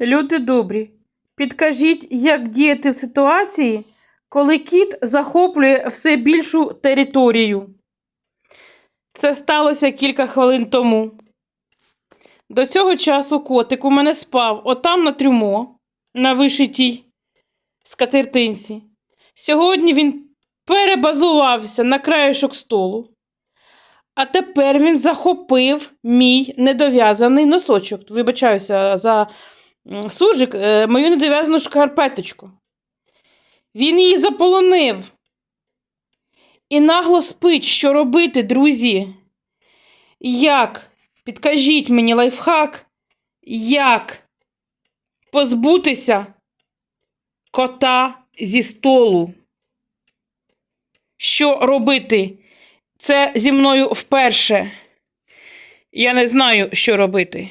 Люди добрі, підкажіть, як діяти в ситуації, коли кіт захоплює все більшу територію. Це сталося кілька хвилин тому. До цього часу котик у мене спав отам на трюмо, на вишитій скатертинці. Сьогодні він перебазувався на краєшок столу. А тепер він захопив мій недов'язаний носочок. Вибачаюся за суржик, е, мою недов'язану шкарпеточку. Він її заполонив. І нагло спить, що робити, друзі. Як? Підкажіть мені лайфхак, як позбутися кота зі столу. Що робити? Це зі мною вперше. Я не знаю, що робити.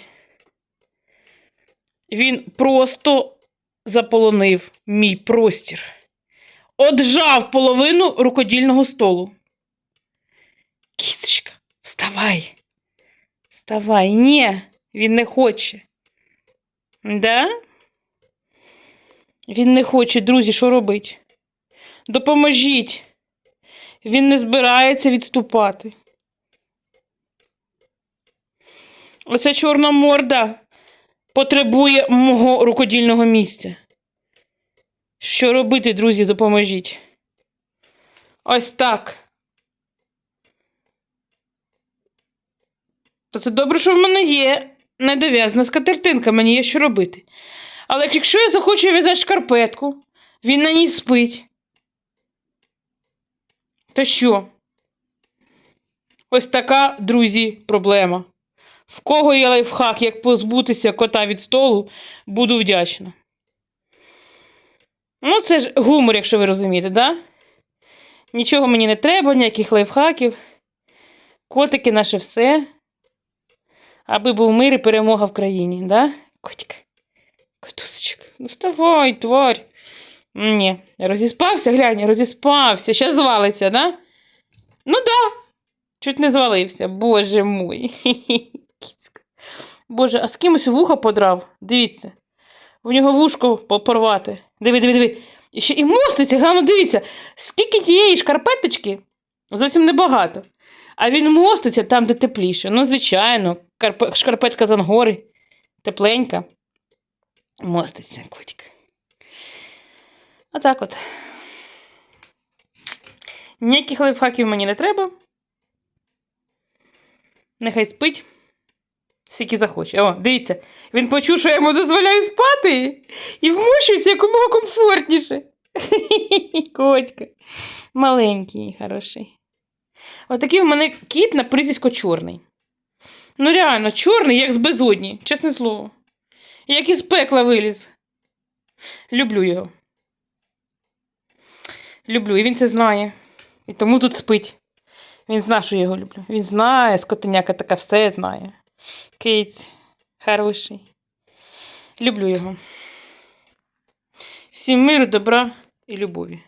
Він просто заполонив мій простір. Оджав половину рукодільного столу. Кіцечка, вставай. Вставай. Ні, він не хоче. Да? Він не хоче, друзі, що робить? Допоможіть. Він не збирається відступати. Оця чорна морда потребує мого рукодільного місця. Що робити, друзі, допоможіть. Ось так. То це добре, що в мене є недов'язана скатертинка, мені є що робити. Але якщо я захочу в'язати шкарпетку, він на ній спить. То що? Ось така, друзі, проблема. В кого є лайфхак, як позбутися кота від столу, буду вдячна. Ну, це ж гумор, якщо ви розумієте, да? Нічого мені не треба, ніяких лайфхаків. Котики наше все. Аби був мир і перемога в країні, да? Котик. Котусечок. Ну вставай, тварь. Ні, розіспався, глянь, розіспався. Ще звалиться, да? Ну да. Чуть не звалився. Боже мой. Кіцька. Боже, а з кимось вухо подрав. Дивіться. В нього вушко порвати. Диви, диви, диви. І ще і моститься, головне, дивіться, скільки тієї шкарпеточки? Зовсім небагато. А він моститься там, де тепліше. Ну, звичайно, карпе- шкарпетка з ангори. Тепленька. Моститься, котик. Отак от. Ніяких лайфхаків мені не треба. Нехай спить. Скільки захоче. О, дивіться, він почув, що я йому дозволяю спати і вмощується якомога комфортніше. Котька. Маленький, хороший. Отакий в мене кіт на прізвисько чорний. Ну, реально, чорний, як з безодні, чесне слово. Як із пекла виліз. Люблю його. Люблю, і він це знає. І тому тут спить. Він знає, що я його люблю. Він знає, скотиняка така все знає. Киць, хороший. Люблю його. Всім миру, добра і любові.